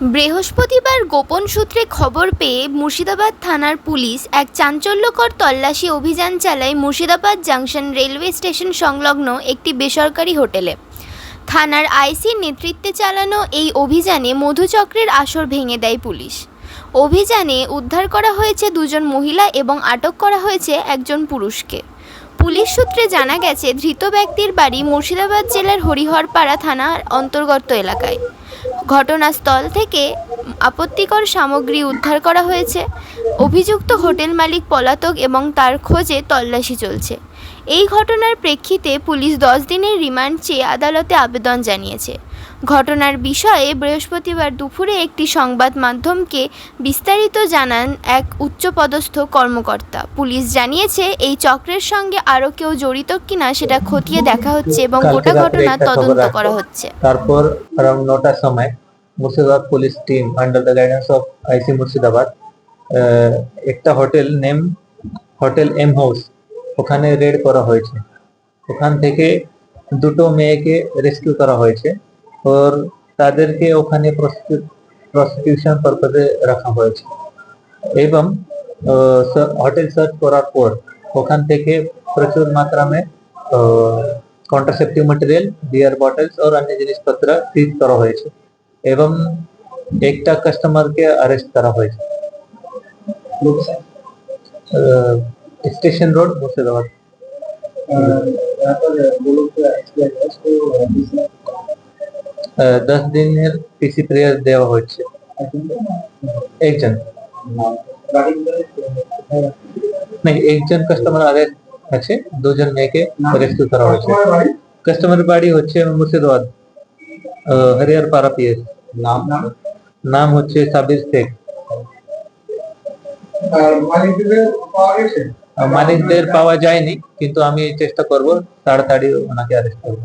বৃহস্পতিবার গোপন সূত্রে খবর পেয়ে মুর্শিদাবাদ থানার পুলিশ এক চাঞ্চল্যকর তল্লাশি অভিযান চালায় মুর্শিদাবাদ জাংশন রেলওয়ে স্টেশন সংলগ্ন একটি বেসরকারি হোটেলে। থানার আইসির নেতৃত্বে চালানো এই অভিযানে মধুচক্রের আসর ভেঙে দেয় পুলিশ। অভিযানে উদ্ধার করা হয়েছে দুজন মহিলা এবং আটক করা হয়েছে একজন পুরুষকে। পুলিশ সূত্রে জানা গেছে, ধৃত ব্যক্তির বাড়ি মুর্শিদাবাদ জেলার হরিহরপাড়া থানার অন্তর্গত এলাকায়। ঘটনাস্থল থেকে আপত্তিকর সামগ্রী উদ্ধার করা হয়েছে। অভিযুক্ত হোটেল মালিক পলাতক এবং তার খোঁজে তল্লাশি চলছে। এই ঘটনার প্রেক্ষিতে পুলিশ দশ দিনের রিমান্ড চেয়ে আদালতে আবেদন জানিয়েছে। ঘটনার বিষয়ে বৃহস্পতিবার দুপুরে একটি সংবাদ মাধ্যমকে বিস্তারিত জানান এক উচ্চপদস্থ কর্মকর্তা। পুলিশ জানিয়েছে এই চক্রের সঙ্গে আরও কেউ জড়িত কিনা সেটা খতিয়ে দেখা হচ্ছে এবং গোটা ঘটনা তদন্ত করা হচ্ছে। তারপর নটার সময় Murshidabad police team under the guidance of IC Murshidabad একটা hotel name hotel M house ওখানে রেড করা হয়েছে। ওখান থেকে দুটো মেয়েকে রেস্কিউ করা হয়েছে। ওর তাদেরকে ওখানে প্রসিকিউশন পারপাসে রাখা হয়েছে। এবং হোটেল সার্চ করার পর ওখান থেকে প্রচুর মাত্রামে কন্ট্রাসেপটিভ মেটেরিয়াল বিয়ার বটলস আর অন্য জিনিসপত্র সিজ করা হয়েছে। এবং একটা কাস্টমারকে অ্যারেস্ট করা হয়েছে। স্টেশন রোড মুর্শিদাবাদ আহ, দশ দিনের পিসি প্রেয়ার দেওয়া হচ্ছে একজন नहीं একজন কাস্টমার অ্যারেস্ট আছে দুজন মেয়েকে রেস্কিউ করা হয়েছে কাস্টমার বাড়ি হচ্ছে মুর্শিদাবাদ আহ, হরিয়ার পাড়া পিএস নাম নাম হচ্ছে সাবির শেখ আহ, মালিকদের পাওয়া যায়নি কিন্তু আমি চেষ্টা করব তাড়াতাড়ি ওনাকে অ্যারেস্ট করব